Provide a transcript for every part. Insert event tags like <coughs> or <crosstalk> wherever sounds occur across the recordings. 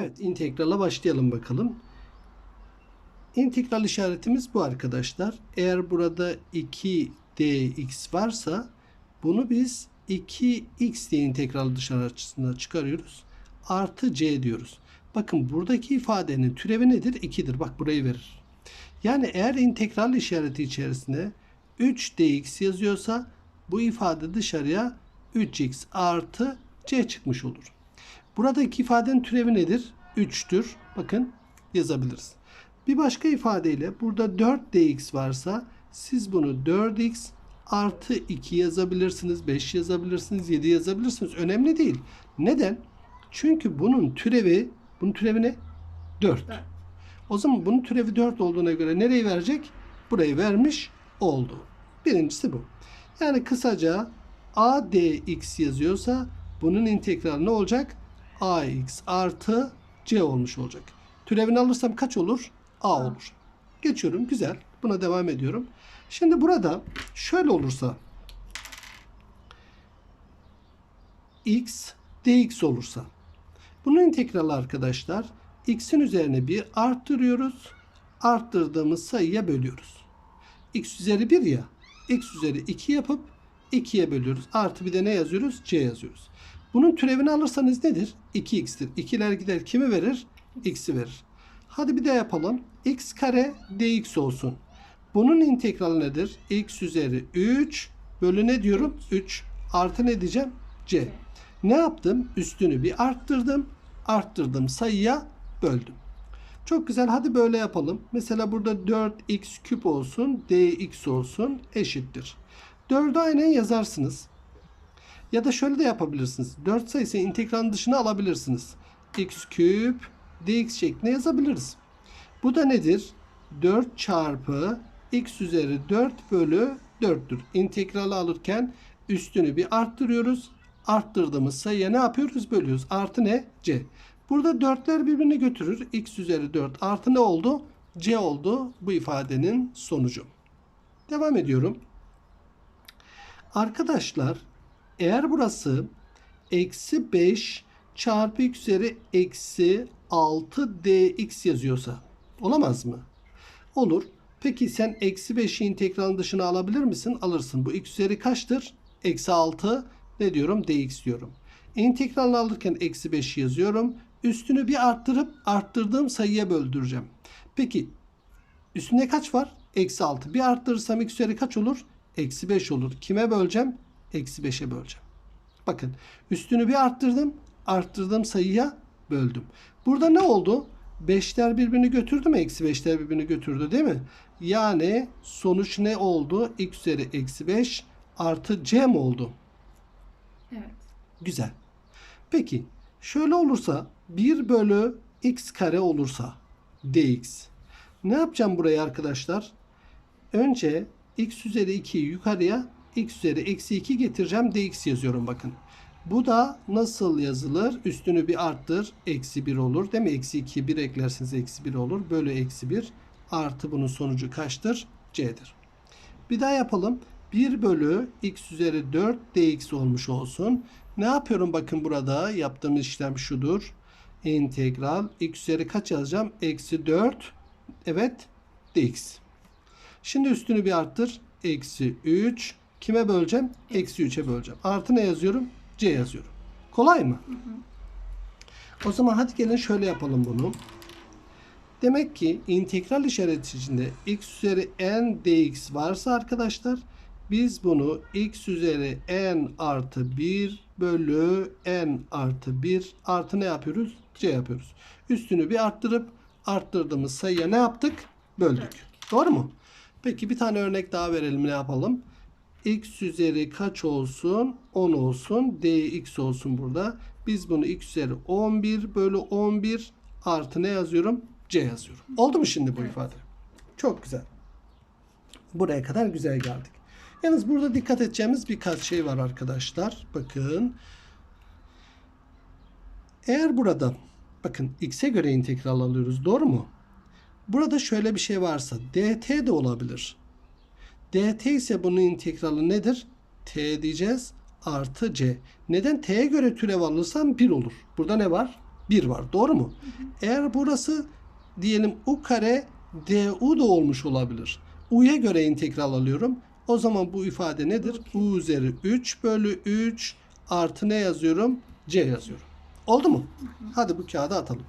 Evet integrala başlayalım bakalım. İntegral işaretimiz bu arkadaşlar. Eğer burada 2dx varsa bunu biz 2x diye integral dışarısına çıkarıyoruz. Artı c diyoruz. Bakın buradaki ifadenin türevi nedir? 2'dir. Bak burayı verir. Yani eğer integral işareti içerisinde 3dx yazıyorsa bu ifade dışarıya 3x artı c çıkmış olur. Buradaki ifadenin türevi nedir? 3'tür. Bakın yazabiliriz. Bir başka ifadeyle burada 4dx varsa siz bunu 4x artı 2 yazabilirsiniz, 5 yazabilirsiniz, 7 yazabilirsiniz. Önemli değil. Neden? Çünkü bunun türevi, bunun türevi ne? 4. O zaman bunun türevi 4 olduğuna göre nereyi verecek? Burayı vermiş oldu. Birincisi bu. Yani kısaca ADX yazıyorsa bunun integrali ne olacak? AX artı C olmuş olacak. Türevini alırsam kaç olur? A olur. Geçiyorum. Güzel. Buna devam ediyorum. Şimdi burada şöyle olursa x dx olursa bunun integrali arkadaşlar x'in üzerine bir arttırıyoruz. Arttırdığımız sayıya bölüyoruz. x üzeri 1 ya x üzeri 2 yapıp 2'ye bölüyoruz. Artı bir de ne yazıyoruz? c yazıyoruz. Bunun türevini alırsanız nedir? 2x'tir. 2'ler gider kimi verir? x'i verir. Hadi bir de yapalım. x kare dx olsun. Bunun integrali nedir? x üzeri 3 bölü ne diyorum? 3 artı ne diyeceğim? c. Ne yaptım? Üstünü bir arttırdım. Arttırdım sayıya böldüm. Çok güzel. Hadi böyle yapalım. Mesela burada 4x küp olsun. dx olsun. Eşittir. 4'ü aynen yazarsınız. Ya da şöyle de yapabilirsiniz. 4 sayısı integralin dışına alabilirsiniz. x küp dx şeklinde yazabiliriz. Bu da nedir? 4 çarpı x üzeri 4 bölü 4'tür. İntegrali alırken üstünü bir arttırıyoruz. Arttırdığımız sayıya ne yapıyoruz? Bölüyoruz. Artı ne? c. Burada 4'ler birbirini götürür. x üzeri 4 artı ne oldu? c oldu bu ifadenin sonucu. Devam ediyorum. Arkadaşlar eğer burası eksi 5 çarpı x üzeri eksi 6 dx yazıyorsa olamaz mı? Olur. Peki sen eksi 5'i integralin dışına alabilir misin? Alırsın. Bu x üzeri kaçtır? Eksi 6 ne diyorum? dx diyorum. İntegralini alırken eksi 5 yazıyorum. Üstünü bir arttırıp arttırdığım sayıya böldüreceğim. Peki üstünde kaç var? Eksi 6. Bir arttırırsam x üzeri kaç olur? Eksi 5 olur. Kime böleceğim? Eksi 5'e böleceğim. Bakın üstünü bir arttırdım. Arttırdığım sayıya böldüm. Burada ne oldu? 5'ler birbirini götürdü mü? Eksi 5'ler birbirini götürdü değil mi? Yani sonuç ne oldu? x üzeri eksi 5 artı c mi oldu? Evet. Güzel. Peki şöyle olursa 1 bölü x kare olursa dx. Ne yapacağım buraya arkadaşlar? Önce x üzeri 2'yi yukarıya x üzeri eksi 2 getireceğim dx yazıyorum bakın. Bu da nasıl yazılır? Üstünü bir arttır. Eksi 1 olur. Değil mi? Eksi 2'yi 1 eklerseniz eksi 1 olur. Bölü eksi 1 artı bunun sonucu kaçtır? C'dir. Bir daha yapalım. 1 bölü x üzeri 4 dx olmuş olsun. Ne yapıyorum bakın burada yaptığımız işlem şudur. İntegral x üzeri kaç yazacağım? Eksi 4 evet dx. Şimdi üstünü bir arttır. Eksi 3. Kime böleceğim? Eksi 3'e böleceğim. Artı ne yazıyorum? C yazıyorum. Kolay mı? O zaman hadi gelin şöyle yapalım bunu. Demek ki integral işareti içinde x üzeri n dx varsa arkadaşlar biz bunu x üzeri n artı 1 bölü n artı 1 artı ne yapıyoruz? C yapıyoruz. Üstünü bir arttırıp arttırdığımız sayıya ne yaptık? Böldük. Doğru mu? Peki bir tane örnek daha verelim ne yapalım? X üzeri kaç olsun? 10 olsun. dx olsun burada. Biz bunu x üzeri 11 bölü 11 artı ne yazıyorum? c yazıyorum. Oldu mu şimdi bu Evet. ifade? Çok güzel. Buraya kadar güzel geldik. Yalnız burada dikkat edeceğimiz birkaç şey var arkadaşlar. Bakın. Eğer burada bakın x'e göre integral alıyoruz. Doğru mu? Burada şöyle bir şey varsa dt de olabilir. Dt ise bunun integrali nedir? t diyeceğiz artı c. Neden t'ye göre türev alırsam 1 olur. Burada ne var? 1 var. Doğru mu? Eğer burası diyelim u kare du da olmuş olabilir. u'ya göre integral alıyorum. O zaman bu ifade nedir? u üzeri 3 bölü 3 artı ne yazıyorum? c yazıyorum. Oldu mu? Hadi bu kağıdı atalım.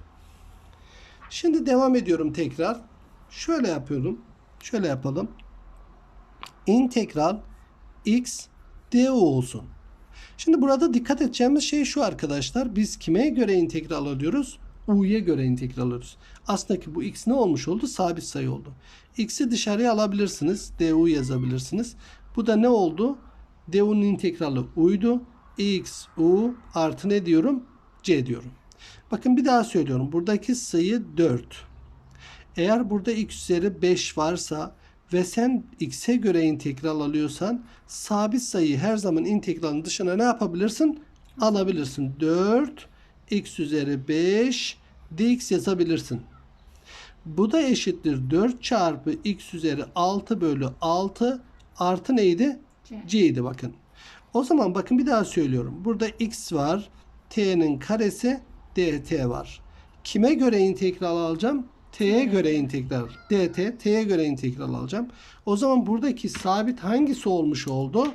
Şimdi devam ediyorum tekrar. Şöyle yapıyorum. Şöyle yapalım. İntegral x du olsun. Şimdi burada dikkat edeceğimiz şey şu arkadaşlar. Biz kime göre integral alıyoruz? u'ya göre integral alıyoruz. Aslında ki bu x ne olmuş oldu? Sabit sayı oldu. x'i dışarıya alabilirsiniz. du yazabilirsiniz. Bu da ne oldu? du'nun integrali u'ydu. x u artı ne diyorum? c diyorum. Bakın bir daha söylüyorum. Buradaki sayı 4. Eğer burada x üzeri 5 varsa ve sen x'e göre integral alıyorsan sabit sayıyı her zaman integralın dışına ne yapabilirsin? Alabilirsin. 4 x üzeri 5 dx yazabilirsin. Bu da eşittir 4 çarpı x üzeri 6 bölü 6 artı neydi? C. c'ydi bakın. O zaman bakın bir daha söylüyorum. Burada x var. t'nin karesi dt var. Kime göre integral alacağım? T'ye göre integral. dt t'ye göre integral alacağım. O zaman buradaki sabit hangisi olmuş oldu?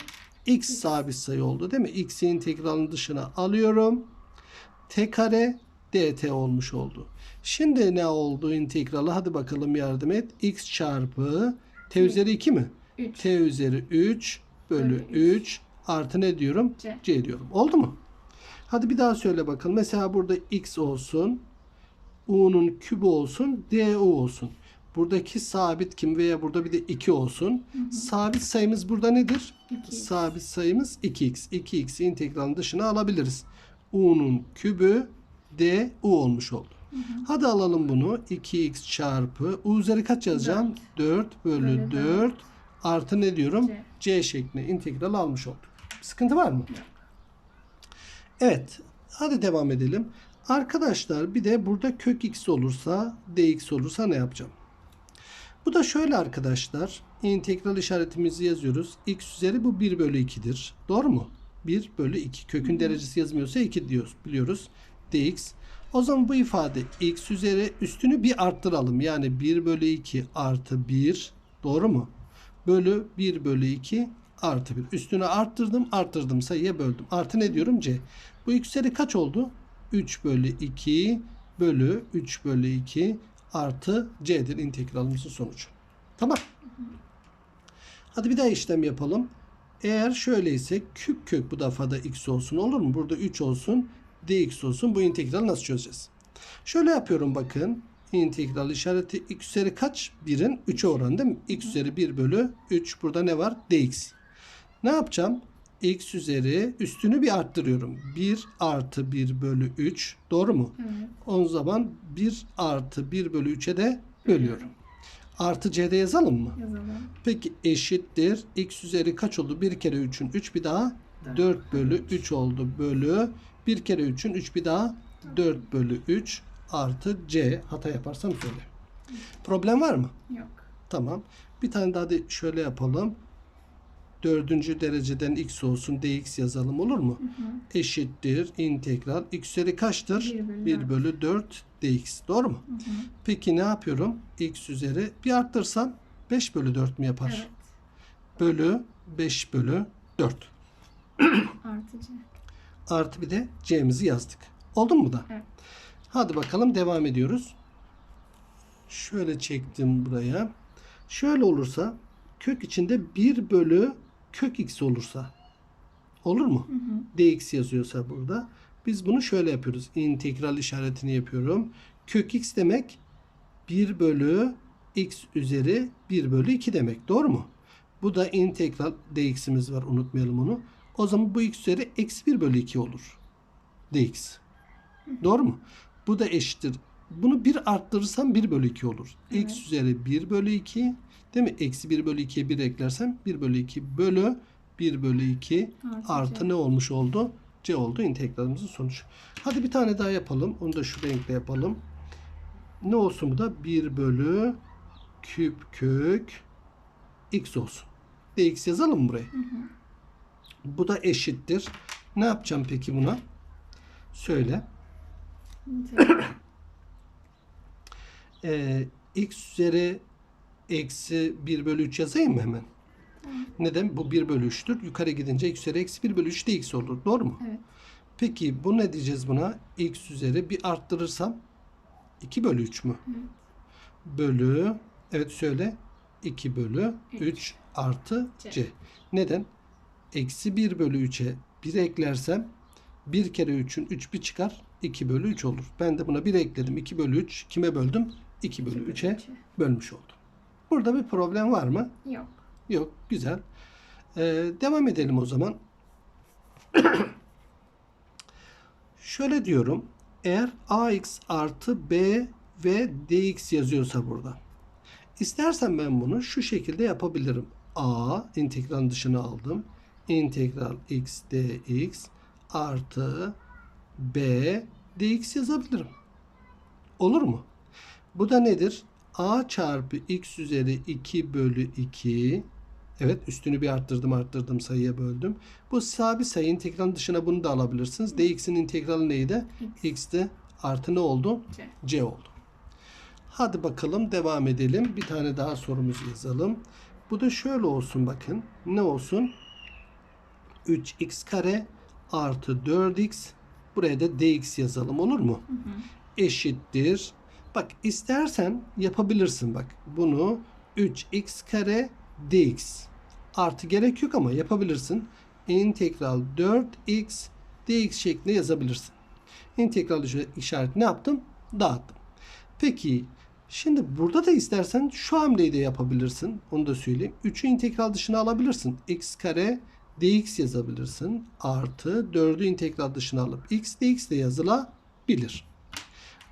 x sabit sayı oldu değil mi? x'i integralın dışına alıyorum. t kare dt olmuş oldu. Şimdi ne oldu integralı? Hadi bakalım yardım et. x çarpı t üzeri 2 mi? 3. t üzeri 3 bölü Bölü 3 artı ne diyorum? C. c diyorum. Oldu mu? Hadi bir daha söyle bakalım. Mesela burada x olsun. U'nun kübü olsun. du olsun. Buradaki sabit kim veya burada bir de 2 olsun. Sabit sayımız burada nedir? 2. Sabit sayımız 2x. 2x integralın dışına alabiliriz. u'nun kübü du olmuş oldu. Hadi alalım bunu. 2x çarpı u üzeri kaç yazacağım? 4 bölü Bölü 4 artı ne diyorum? C. C şeklinde integral almış olduk. Sıkıntı var mı? Evet. Hadi devam edelim. Arkadaşlar bir de burada kök x olursa dx olursa ne yapacağım? Bu da şöyle arkadaşlar. İntegral işaretimizi yazıyoruz. x üzeri bu 1 bölü 2'dir. Doğru mu? 1 bölü 2. Kökün derecesi yazmıyorsa 2 diyoruz. Biliyoruz. dx. O zaman bu ifade x üzeri üstünü bir arttıralım. Yani 1 bölü 2 artı 1. Doğru mu? Bölü 1 bölü 2 artı 1. Üstünü arttırdım. Arttırdım. Sayıya böldüm. Artı ne diyorum? c. Bu x üzeri kaç oldu? 3 bölü 2 bölü 3 bölü 2 artı c'dir integralımızın sonucu. Tamam. Hadi bir daha işlem yapalım. Eğer şöyleyse küp kök bu defa da x olsun olur mu? Burada 3 olsun dx olsun. Bu integrali nasıl çözeceğiz? Şöyle yapıyorum bakın. İntegral işareti x üzeri kaç? 1'in 3'e oranı değil mi? x üzeri 1 bölü 3. Burada ne var? dx. Ne yapacağım? X üzeri üstünü bir arttırıyorum. 1 artı 1 bölü 3. Doğru mu? Evet. O zaman 1 artı 1 bölü 3'e de bölüyorum. Artı c'de yazalım mı? Yazalım. Peki eşittir. x üzeri kaç oldu? 1 kere 3'ün 3 bir daha 4 bölü 3 oldu bölü 1 kere 3'ün 3 bir daha 4 bölü 3 artı c. Hata yaparsam söyle. Problem var mı? Yok. Tamam. Bir tane daha da şöyle yapalım. Dördüncü dereceden x olsun dx yazalım olur mu? Eşittir integral x üzeri kaçtır? Bir bölü 1 dört. bölü 4 dx. Doğru mu? Peki ne yapıyorum? x üzeri bir arttırsam 5 bölü 4 mü yapar? Evet. Bölü 5 bölü 4. <coughs> Artı C. Artı bir de c'mizi yazdık. Oldu mu bu da? Evet. Hadi bakalım devam ediyoruz. Şöyle çektim buraya. Şöyle olursa kök içinde 1 bölü kök x olursa olur mu? dx yazıyorsa burada. Biz bunu şöyle yapıyoruz. İntegral işaretini yapıyorum. Kök x demek 1 bölü x üzeri 1 bölü 2 demek. Doğru mu? Bu da integral dx'imiz var. Unutmayalım onu. O zaman bu x üzeri eksi 1 bölü 2 olur. dx. Doğru mu? Bu da eşittir. Bunu bir arttırırsam 1 bölü 2 olur. Evet. x üzeri 1 bölü 2 değil mi? Eksi 1 bölü 2'ye 1 eklersem 1 bölü 2 bölü 1 bölü 2 Artı artı ne olmuş oldu? C oldu integralımızın sonucu. Hadi bir tane daha yapalım. Onu da şu renkle yapalım. Ne olsun bu da? 1 bölü küp kök x olsun. dx yazalım buraya? Bu da eşittir. Ne yapacağım peki buna? Söyle. Ee, x üzeri eksi 1 bölü 3 yazayım mı hemen? Neden? Bu 1 bölü 3'tür. Yukarı gidince x üzeri eksi 1 bölü 3 de x olur. Doğru mu? Evet. Peki bu ne diyeceğiz buna? x üzeri bir arttırırsam 2 bölü 3 mü? Evet. Bölü evet söyle 2 bölü Üç. 3 artı C. c. Neden? Eksi 1 bölü 3'e 1 eklersem 1 kere 3'ün 3 bir çıkar 2 bölü 3 olur. Ben de buna 1 ekledim. 2 bölü 3 kime böldüm? 2 bölü 3'e bölmüş oldum. Burada bir problem var mı? Yok. Yok. Güzel. Ee, devam edelim o zaman. <clears throat> Şöyle diyorum. Eğer ax artı b ve dx yazıyorsa burada. İstersen ben bunu şu şekilde yapabilirim. a integralin dışına aldım. İntegral x dx artı b dx yazabilirim. Olur mu? Bu da nedir? A çarpı x üzeri 2 bölü 2 Evet üstünü bir arttırdım arttırdım sayıya böldüm. Bu sabit sayı integralin dışına bunu da alabilirsiniz. dx'in integrali neydi? X. x'ti. Artı ne oldu? C. c oldu. Hadi bakalım devam edelim. Bir tane daha sorumuzu yazalım. Bu da şöyle olsun bakın. Ne olsun? 3x kare artı 4x. Buraya da dx yazalım olur mu? Hı hı. eşittir. Bak istersen yapabilirsin bak. Bunu 3x kare dx artı gerek yok ama yapabilirsin. İntegral 4x dx şeklinde yazabilirsin. İntegral işareti ne yaptım? Dağıttım. Peki şimdi burada da istersen şu hamleyi de yapabilirsin. Onu da söyleyeyim. 3'ü integral dışına alabilirsin. x kare dx yazabilirsin. Artı 4'ü integral dışına alıp x dx de yazılabilir.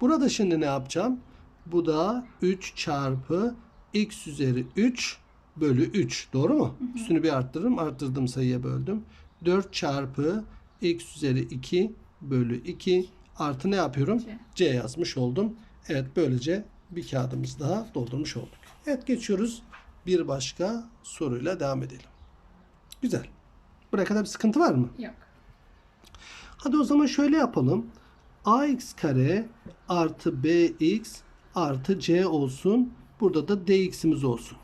Burada şimdi ne yapacağım? Bu da 3 çarpı x üzeri 3 bölü 3. Doğru mu? Üstünü bir arttırırım. Arttırdım sayıya böldüm. 4 çarpı x üzeri 2 bölü 2 artı ne yapıyorum? C. C yazmış oldum. Evet böylece bir kağıdımız daha doldurmuş olduk. Evet geçiyoruz. Bir başka soruyla devam edelim. Güzel. Buraya kadar bir sıkıntı var mı? Yok. Hadi o zaman şöyle yapalım. Ax kare artı bx artı c olsun. Burada da dx'imiz olsun.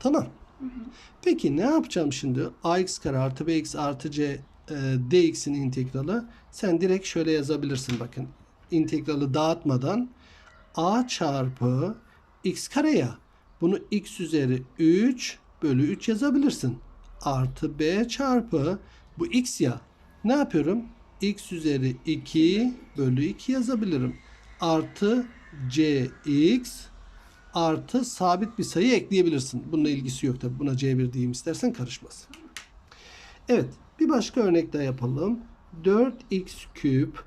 Tamam. Peki ne yapacağım şimdi? ax kare artı bx artı c e, dx'in integralı. Sen direkt şöyle yazabilirsin bakın. İntegralı dağıtmadan a çarpı x kare ya. Bunu x üzeri 3 bölü 3 yazabilirsin. Artı b çarpı bu x ya. Ne yapıyorum? X üzeri 2 bölü 2 yazabilirim. Artı cx artı sabit bir sayı ekleyebilirsin. Bununla ilgisi yok tabi. Buna c1 diyeyim istersen karışmaz. Evet. Bir başka örnek daha yapalım. 4x küp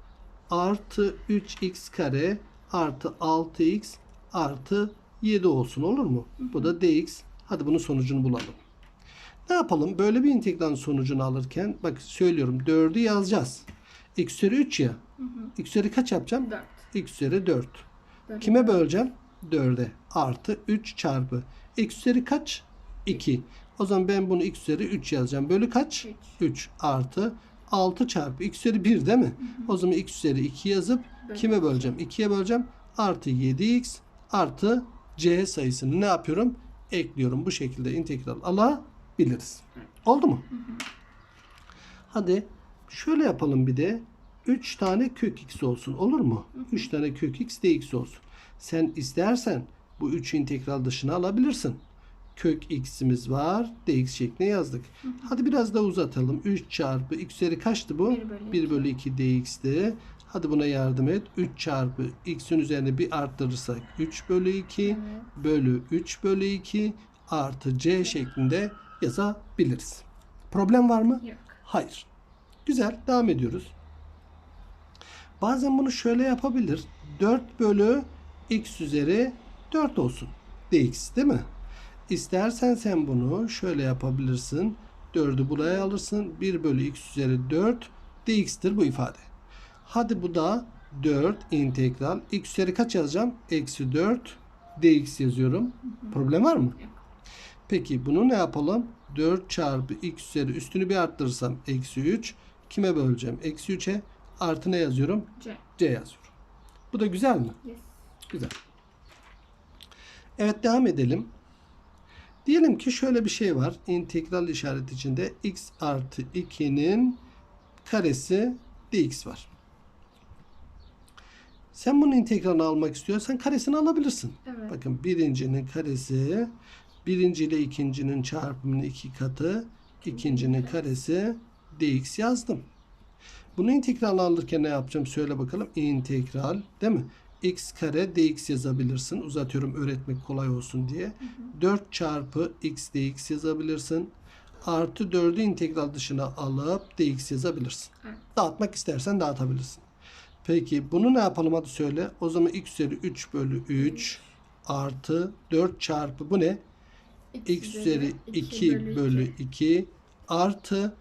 artı 3x kare artı 6x artı 7 olsun olur mu? Bu da dx. Hadi bunun sonucunu bulalım. Ne yapalım? Böyle bir integralin sonucunu alırken bak söylüyorum 4'ü yazacağız. X üzeri 3 ya. x üzeri kaç yapacağım? 4. x üzeri 4. Böyle Kime böleceğim? 4'e. Artı 3 çarpı. x üzeri kaç? 2. O zaman ben bunu x üzeri 3 yazacağım. Bölü kaç? 3. 3 artı 6 çarpı x üzeri 1 değil mi? O zaman x üzeri 2 yazıp Bölü kime böleceğim? 2'ye böleceğim. Artı 7x artı c sayısını ne yapıyorum? Ekliyorum. Bu şekilde integral alabiliriz. Oldu mu? Hadi şöyle yapalım bir de. 3 tane kök x olsun. Olur mu? 3 tane kök x dx olsun. Sen istersen bu 3 integral dışına alabilirsin. Kök x'imiz var. dx şeklinde yazdık. Hadi biraz daha uzatalım. 3 çarpı x üzeri kaçtı bu? Bir bölü 1 bölü 2 dx'ti. Hadi buna yardım et. 3 çarpı x'in üzerine bir arttırırsak 3 bölü 2 Evet. bölü 3 bölü 2 artı c şeklinde yazabiliriz. Problem var mı? Yok. Hayır. Güzel. Devam ediyoruz. Bazen bunu şöyle yapabilir. 4 bölü x üzeri 4 olsun. dx değil mi? İstersen sen bunu şöyle yapabilirsin. 4'ü buraya alırsın. 1 bölü x üzeri 4 dx'tir bu ifade. Hadi bu da 4 integral. x üzeri kaç yazacağım? Eksi 4 dx yazıyorum. Problem var mı? Peki bunu ne yapalım? 4 çarpı x üzeri üstünü bir arttırırsam eksi 3. Kime böleceğim? Eksi 3'e Artı ne yazıyorum? C. C yazıyorum. Bu da güzel mi? Yes. Güzel. Evet devam edelim. Diyelim ki şöyle bir şey var. İntegral işareti içinde x artı 2'nin karesi dx var. Sen bunun integralini almak istiyorsan karesini alabilirsin. Evet. Bakın birincinin karesi birinci ile ikincinin çarpımının iki katı ikincinin karesi dx yazdım. Bunu integral alırken ne yapacağım söyle bakalım. İntegral değil mi? x kare dx yazabilirsin. Uzatıyorum öğretmek kolay olsun diye. 4 çarpı x dx yazabilirsin. Artı 4'ü integral dışına alıp dx yazabilirsin. Evet. Dağıtmak istersen dağıtabilirsin. Peki bunu ne yapalım hadi söyle. O zaman x üzeri 3 bölü 3 artı 4 çarpı bu ne? x üzeri 2 bölü 2 artı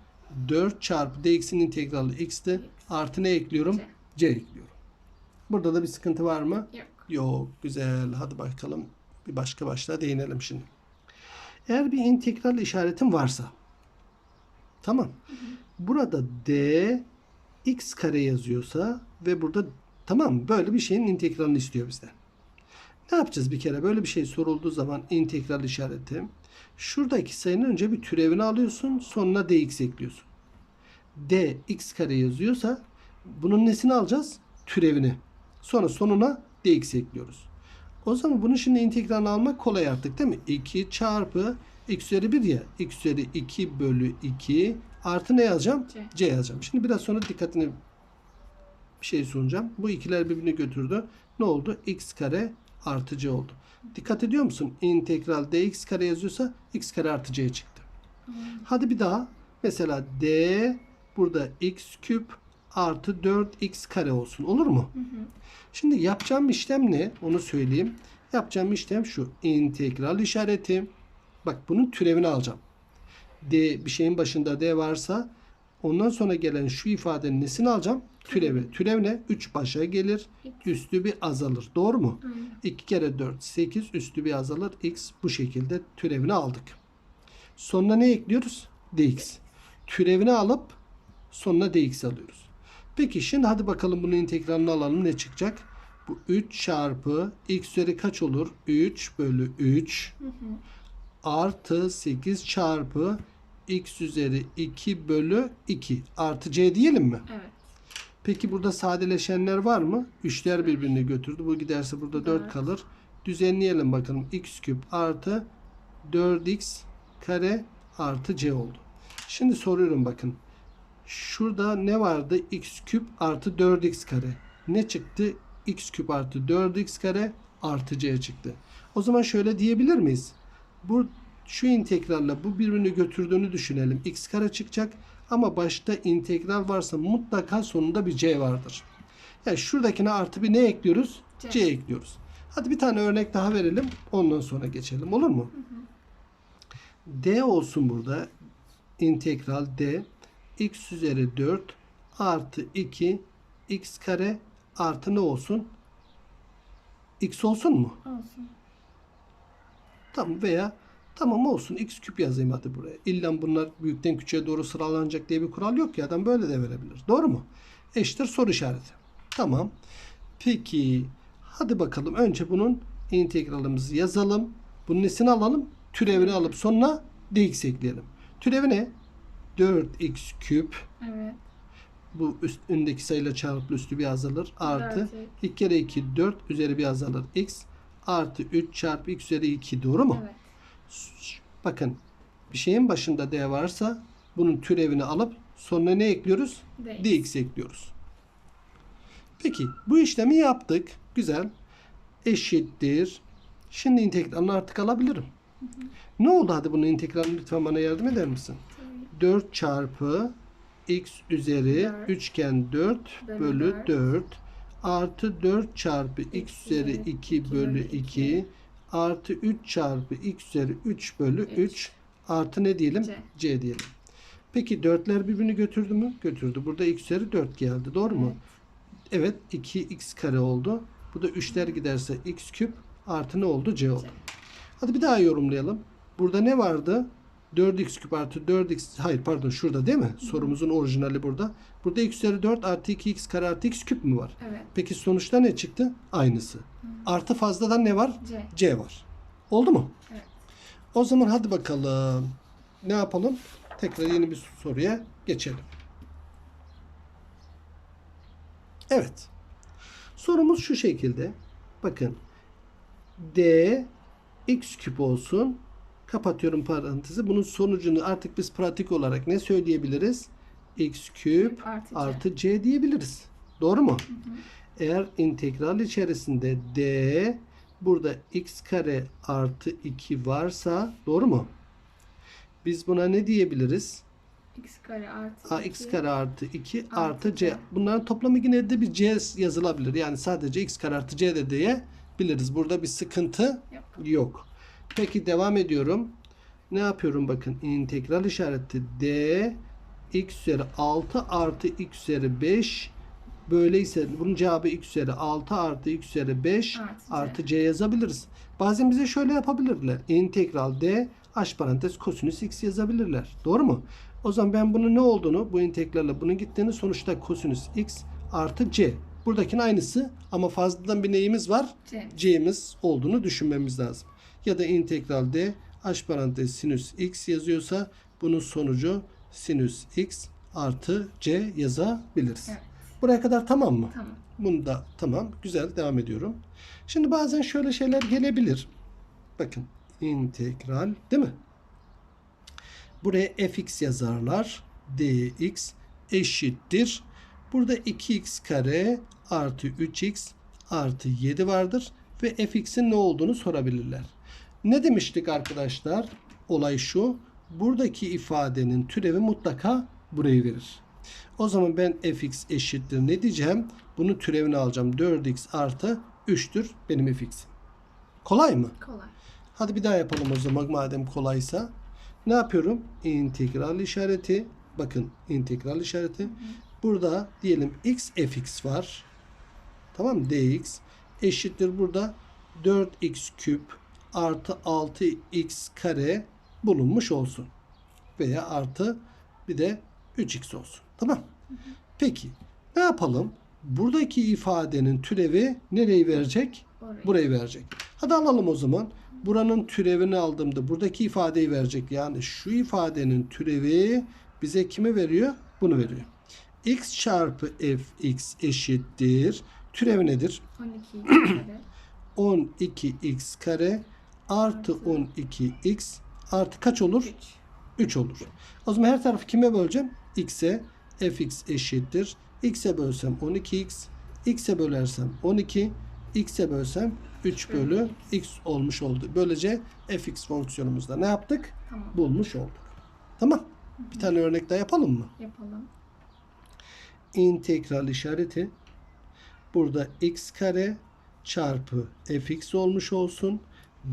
4 çarpı dx'in integrali x'ti. Artı ne ekliyorum? C. C ekliyorum. Burada da bir sıkıntı var mı? Yok. Yok. Güzel. Hadi bakalım. Bir başka başlığa değinelim şimdi. Eğer bir integral işaretin varsa tamam. Burada d x kare yazıyorsa ve burada tamam böyle bir şeyin integralini istiyor bizden. Ne yapacağız bir kere? Böyle bir şey sorulduğu zaman integral işareti şuradaki sayının önce bir türevini alıyorsun sonuna dx ekliyorsun. d x kare yazıyorsa bunun nesini alacağız? Türevini. Sonra sonuna dx ekliyoruz. O zaman bunun şimdi integralini almak kolay artık değil mi? 2 çarpı x üzeri 1 ya. x üzeri 2 bölü 2 artı ne yazacağım? C. C yazacağım. Şimdi biraz sonra dikkatini bir şey sunacağım. Bu ikiler birbirini götürdü. Ne oldu? x kare artı c oldu. Dikkat ediyor musun? İntegral dx kare yazıyorsa x kare artı c çıktı. Hadi bir daha. Mesela d burada x küp artı 4x kare olsun. Olur mu? Şimdi yapacağım işlem ne? Onu söyleyeyim. Yapacağım işlem şu. İntegral işareti. Bak bunun türevini alacağım. D bir şeyin başında D varsa ondan sonra gelen şu ifadenin nesini alacağım? Türevi. Türev ne? 3 başa gelir. Üstü bir azalır. Doğru mu? Aynen. 2 kere 4 8 üstü bir azalır. X bu şekilde türevini aldık. Sonuna ne ekliyoruz? dx. Türevini alıp sonuna dx alıyoruz. Peki şimdi hadi bakalım bunun integralini alalım ne çıkacak? Bu 3 çarpı x üzeri kaç olur? 3 bölü 3 artı 8 çarpı x üzeri 2 bölü 2 artı c diyelim mi? Evet. Peki burada sadeleşenler var mı? Üçler birbirini götürdü. Bu giderse burada 4 Dört. kalır. Düzenleyelim bakalım. x küp artı 4x kare artı c oldu. Şimdi soruyorum bakın. Şurada ne vardı? x küp artı 4x kare. Ne çıktı? x küp artı 4x kare artı c çıktı. O zaman şöyle diyebilir miyiz? Bu şu integralle bu birbirini götürdüğünü düşünelim. x kare çıkacak ama başta integral varsa mutlaka sonunda bir c vardır. Yani şuradakine artı bir ne ekliyoruz? C. C, ekliyoruz. Hadi bir tane örnek daha verelim. Ondan sonra geçelim. Olur mu? D olsun burada. İntegral D x üzeri 4 artı 2 x kare artı ne olsun? x olsun mu? Olsun. Tamam veya tamam olsun x küp yazayım hadi buraya. İlla bunlar büyükten küçüğe doğru sıralanacak diye bir kural yok ya adam böyle de verebilir. Doğru mu? Eşittir soru işareti. Tamam. Peki hadi bakalım önce bunun integralimizi yazalım. Bunun nesini alalım? Türevini alıp sonuna dx ekleyelim. Türevi ne? 4x küp Evet. bu üst, öndeki sayıyla çarpılı üstü bir azalır. Artı Dört 2 kere 2 4 üzeri bir azalır. x artı 3 çarpı x üzeri 2 doğru mu? Evet. Bakın bir şeyin başında d varsa bunun türevini alıp sonuna ne ekliyoruz? Dx. dx ekliyoruz. Peki bu işlemi yaptık. Güzel. Eşittir. Şimdi integralini artık alabilirim. Ne oldu hadi bunun integralini lütfen bana yardım eder misin? Tabii. 4 çarpı x üzeri Dört. üçgen 4 Bölü bölü dört. 4 artı 4 çarpı x X üzeri üzeri 2 iki bölü bölü 2 iki. Artı 3 çarpı x üzeri 3 bölü Üç. 3 artı ne diyelim? C. C diyelim. Peki 4'ler birbirini götürdü mü? Götürdü. Burada x üzeri 4 geldi. Doğru mu? Evet 2x kare oldu. Bu da 3'ler giderse x küp artı ne oldu? C oldu. C. Hadi bir daha yorumlayalım. Burada ne vardı? 4x küp artı 4x hayır pardon şurada değil mi? Sorumuzun orijinali burada. Burada x üzeri 4 artı 2x kare artı x küp mü var? Evet. Peki sonuçta ne çıktı? Aynısı. Artı fazladan ne var? C. C var. Oldu mu? Evet. O zaman hadi bakalım. Ne yapalım? Tekrar yeni bir soruya geçelim. Evet. Sorumuz şu şekilde. Bakın. D x küp olsun. Kapatıyorum parantezi. Bunun sonucunu artık biz pratik olarak ne söyleyebiliriz? x küp Artı C. artı c diyebiliriz. Doğru mu? Eğer integral içerisinde d burada x kare artı 2 varsa doğru mu? Biz buna ne diyebiliriz? X kare artı A x iki. kare artı 2 Artı artı c. C. Bunların toplamı yine de bir c yazılabilir. Yani sadece x kare artı c de diyebiliriz. Burada bir sıkıntı Yok. yok. Peki devam ediyorum. Ne yapıyorum bakın. integral işareti d x üzeri 6 artı x üzeri 5 böyleyse bunun cevabı x üzeri 6 artı x üzeri 5 Artı C. artı c yazabiliriz. Bazen bize şöyle yapabilirler. İntegral d h parantez kosinüs x yazabilirler. Doğru mu? O zaman ben bunun ne olduğunu, bu integralle bunun gittiğini sonuçta kosinüs x artı c. Buradakinin aynısı ama fazladan bir neyimiz var? C. c'miz olduğunu düşünmemiz lazım. Ya da integral d h parantez sinüs x yazıyorsa bunun sonucu sinüs x artı c yazabiliriz. Evet. Buraya kadar tamam mı? Tamam. Bunu da tamam. Güzel devam ediyorum. Şimdi bazen şöyle şeyler gelebilir. Bakın integral değil mi? Buraya fx yazarlar. dx eşittir. Burada 2x kare artı 3x artı 7 vardır. Ve fx'in ne olduğunu sorabilirler. Ne demiştik arkadaşlar? Olay şu. Buradaki ifadenin türevi mutlaka burayı verir. O zaman ben fx eşittir ne diyeceğim? Bunun türevini alacağım. 4x artı 3'tür benim fx'im. Kolay mı? Kolay. Hadi bir daha yapalım o zaman madem kolaysa. Ne yapıyorum? İntegral işareti. Bakın integral işareti. Burada diyelim x fx var. Tamam mı? dx eşittir burada 4x küp artı 6x kare bulunmuş olsun. Veya artı bir de 3x olsun. Tamam. Peki ne yapalım? Buradaki ifadenin türevi nereyi verecek? Orayı. Burayı verecek. Hadi alalım o zaman. Buranın türevini aldığımda buradaki ifadeyi verecek. Yani şu ifadenin türevi bize kimi veriyor? Bunu veriyor. x çarpı fx eşittir. Türevi nedir? 12 <clears throat> kare. 12x kare artı 12x artı kaç olur? 3. 3 olur. O zaman her tarafı kime böleceğim? X'e fx eşittir. X'e bölsem 12x. X'e bölersem 12. X'e bölsem 3 bölü x olmuş oldu. Böylece fx fonksiyonumuzda ne yaptık? Tamam. Bulmuş olduk. Tamam. Bir tane örnek daha yapalım mı? Yapalım. integral işareti burada x kare çarpı fx olmuş olsun.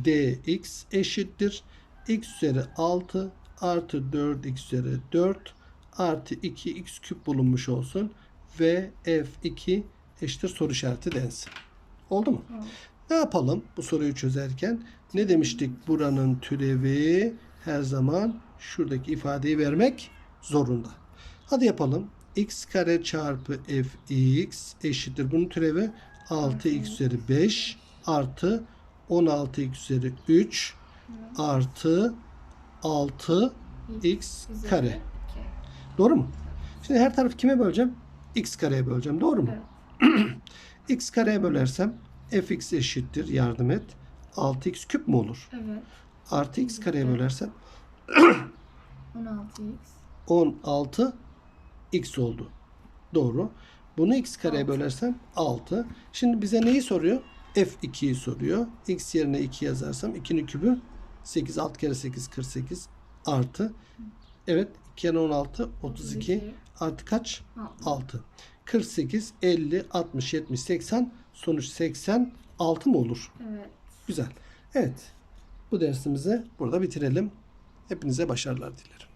dx eşittir. x üzeri 6 artı 4x üzeri 4 artı 2x küp bulunmuş olsun. Ve f2 eşittir soru işareti densin. Oldu mu? Oldu. Ne yapalım bu soruyu çözerken? Ne demiştik? Buranın türevi her zaman şuradaki ifadeyi vermek zorunda. Hadi yapalım. x kare çarpı fx eşittir. Bunun türevi 6x üzeri 5 artı 16x üzeri 3 artı 6 x Üzeri kare. Doğru mu? Şimdi her tarafı kime böleceğim? x kareye böleceğim. Doğru mu? Evet. x kareye bölersem fx eşittir yardım et. 6x küp mü olur? Evet. Artı x kareye bölersem 16x. 16 x oldu. Doğru. Bunu x kareye bölersem 6. Şimdi bize neyi soruyor? f2'yi soruyor. x yerine 2 yazarsam 2'nin kübü 8. 6 kere 8 48 artı. Evet 2 kere 16 32 32. artı kaç? Altı. 6. 48, 50, 60, 70, 80. Sonuç 86 mı olur? Evet. Güzel. Evet. Bu dersimizi burada bitirelim. Hepinize başarılar dilerim.